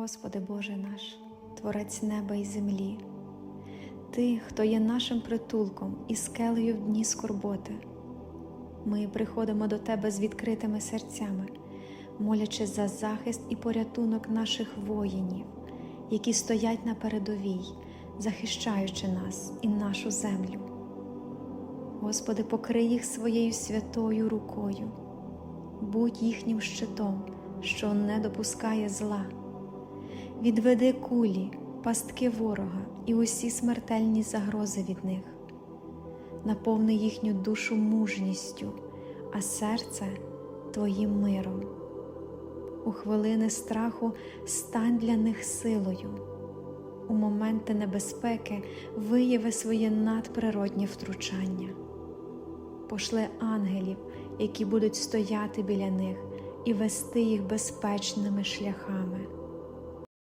Господи Боже наш, Творець неба і землі, Ти, хто є нашим притулком і скелею в дні скорботи. Ми приходимо до Тебе з відкритими серцями, молячи за захист і порятунок наших воїнів, які стоять на передовій, захищаючи нас і нашу землю. Господи, покрий їх своєю святою рукою, будь їхнім щитом, що не допускає зла. Відведи кулі, пастки ворога і усі смертельні загрози від них, наповни їхню душу мужністю, а серце Твоїм миром. У хвилини страху стань для них силою, у моменти небезпеки вияви своє надприроднє втручання. Пошли ангелів, які будуть стояти біля них і вести їх безпечними шляхами.